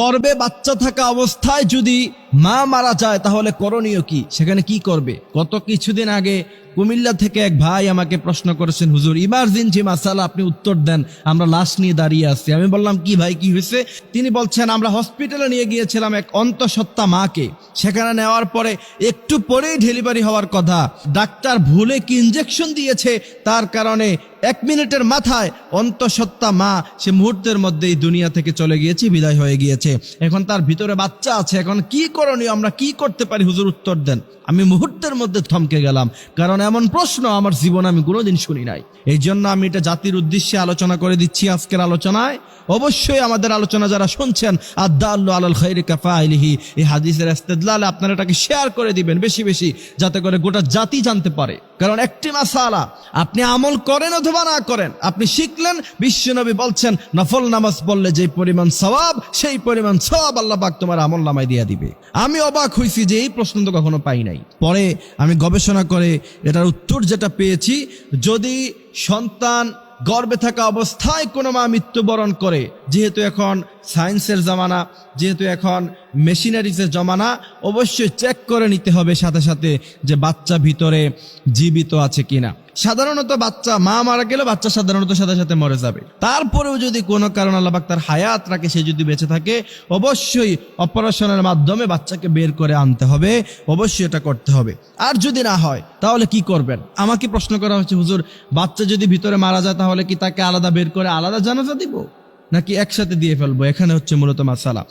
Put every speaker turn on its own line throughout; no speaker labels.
গর্বে বাচ্চা থাকা অবস্থায় যদি মা মারা যায়, তাহলে করণীয় কি? সেখানে কি করবে? গত কিছুদিন আগে কুমিল্লা থেকে এক ভাই আমাকে প্রশ্ন করেছেন, হুজুর ইমার্জেন্সি মাসালা আপনি উত্তর দেন, আমরা লাশ নিয়ে দাঁড়িয়ে আছি। আমি বললাম, কি ভাই, কি হয়েছে? তিনি বলছেন, আমরা হসপিটালে নিয়ে গিয়েছিলাম এক অন্তঃসত্ত্বা মাকে। সেখানে নেওয়ার পরে একটু পরেই ডেলিভারি হওয়ার কথা। ডাক্তার ভুলে কি ইঞ্জেকশন দিয়েছে, তার কারণে এক মিনিটের মাথায় অন্তঃসত্ত্বা মা সে মুহূর্তের মধ্যেই দুনিয়া থেকে চলে গিয়েছে, বিদায় হয়ে গিয়েছে। এখন তার ভিতরে বাচ্চা আছে, এখন কি করণীয়, আমরা কি করতে পারি? হুজুর উত্তর দেন। আমি মুহূর্তের মধ্যে থমকে গেলাম, কারণ এমন প্রশ্ন আমার জীবনে আমি কোনোদিন শুনি নাই। এই জন্য আমি এটা জাতির উদ্দেশ্যে আলোচনা করে দিচ্ছি আজকের আলোচনায়। অবশ্যই আমাদের আলোচনা যারা শুনছেন আদাল্লু আল খৈরি কাফা আলিহি এই হাদিসের ইস্তেদলালে আপনারা এটাকে শেয়ার করে দিবেন বেশি বেশি, যাতে করে গোটা জাতি জানতে পারে। কারণ একটি মাসালা, আপনি আমল করেন অথবা না করেন, আপনি শিখলেন, বিশ্বনবী বলছেন, নফল নামাজ পড়লে যে পরিমাণ সওয়াব, সেই পরিমাণ সবাব আল্লাহ পাক তোমার আমল নামায় দিয়ে দিবে। আমি অবাক হয়েছি যে এই প্রশ্ন তো কখনো পাই নাই। পরে আমি গবেষণা করে এটার উত্তর যেটা পেয়েছি, যদি সন্তান গর্বে থাকা অবস্থায় কোনো মা মৃত্যুবরণ করে। যেহেতু এখন সায়েন্সের জামানা, যেহেতু এখন মেশিনারিজের জমানা, অবশ্যই চেক করে নিতে হবে সাথে সাথে যে বাচ্চা ভিতরে জীবিত আছে কিনা। সাধারণত বাচ্চা, মা মারা গেলে বাচ্চা সাধারণত সাথে সাথে মরে যাবে। তারপরেও যদি কোনো কারণ আল্লাহবাক তার হায়াত রাখে, সে যদি বেঁচে থাকে, অবশ্যই অপারেশনের মাধ্যমে বাচ্চাকে বের করে আনতে হবে, অবশ্যই এটা করতে হবে। আর যদি না হয়, তাহলে কি করবেন? আমাকে প্রশ্ন করা হচ্ছে, হুজুর, বাচ্চা যদি ভিতরে মারা যায়, তাহলে কি তাকে আলাদা বের করে আলাদা জানাজা দিব? নাকি একসাথে দিয়ে ফেলব? এখানে হচ্ছে মূলত মাসালা।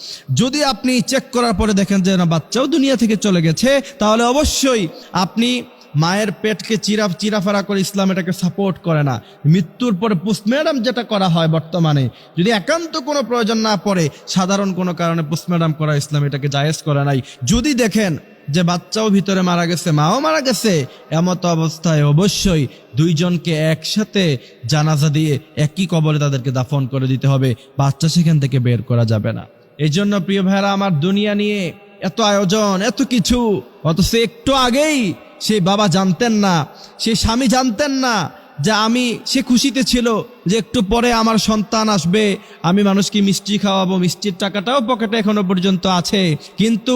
যদি আপনি চেক করার পরে দেখেন যে না, বাচ্চাও দুনিয়া থেকে চলে গেছে, তাহলে অবশ্যই আপনি মায়ের পেটকে চিরা চিরাফারা করে ইসলাম এটাকে সাপোর্ট করে না। মৃত্যুর পরে পোস্টম্যাডাম যেটা করা হয় বর্তমানে, যদি একান্ত কোনো প্রয়োজন না পড়ে, সাধারণ কোনো কারণে পোস্টম্যাডাম করা ইসলাম এটাকে জায়েজ করে নাই। যদি দেখেন যে বাচ্চাও ভিতরে মারা গেছে, মাও মারা গেছে, এমত অবস্থায় অবশ্যই দুইজনকে একসাথে জানাজা দিয়ে একই কবরে তাদেরকে দাফন করে দিতে হবে। বাচ্চা সেখান থেকে বের করা যাবে না। এই জন্য প্রিয় ভাইরা আমার দুনিয়া নিয়ে এত আয়োজন, এত কিছু, অথচ একটু আগেই সেই বাবা জানতেন না সেই স্বামী জানতেন না যে আমি, সে খুশিতে ছিল যে একটু পরে আমার সন্তান আসবে, আমি মানুষকে মিষ্টি খাওয়াবো, মিষ্টির টাকাটাও পকেটে এখনও পর্যন্ত আছে। কিন্তু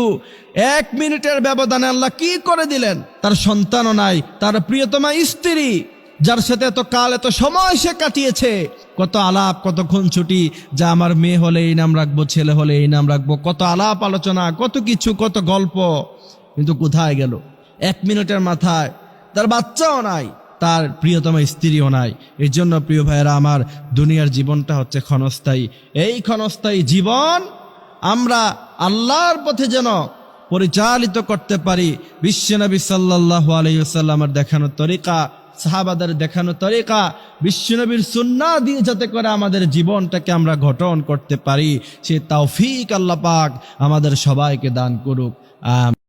এক মিনিটের ব্যবধানে আল্লাহ কি করে দিলেন? তার সন্তানও নাই, তার প্রিয়তমা স্ত্রী, যার সাথে এত কাল, এত সময় সে কাটিয়েছে। কত আলাপ, কত ছুটি যা আমার মেয়ে হলে এই নাম রাখব, ছেলে হলে এই নাম রাখব, কত আলাপ আলোচনা, কত কিছু, কত গল্প। কিন্তু কোথায় গেল? এক মিনিটের মাথায়। তার বাচ্চাও নাই, তার প্রিয়তম স্ত্রীও নাই। এই জন্য প্রিয় ভাইয়েরা, আমার দুনিয়ার জীবনটা হচ্ছে ক্ষণস্থায়ী। এই ক্ষণস্থায়ী জীবন আমরা আল্লাহর পথে যেন পরিচালিত করতে পারি। বিশ্বনবী সাল্লাহ আলাইসাল্লামের দেখানো তরিকা, সাহাবাদের দেখানো তরিকা বিশ্বনবীর সুন্না দিয়ে যাতে করে আমাদের জীবনটাকে আমরা গঠন করতে পারি। সে তাওফিক আল্লাহ পাক আমাদের সবাইকে দান করুক।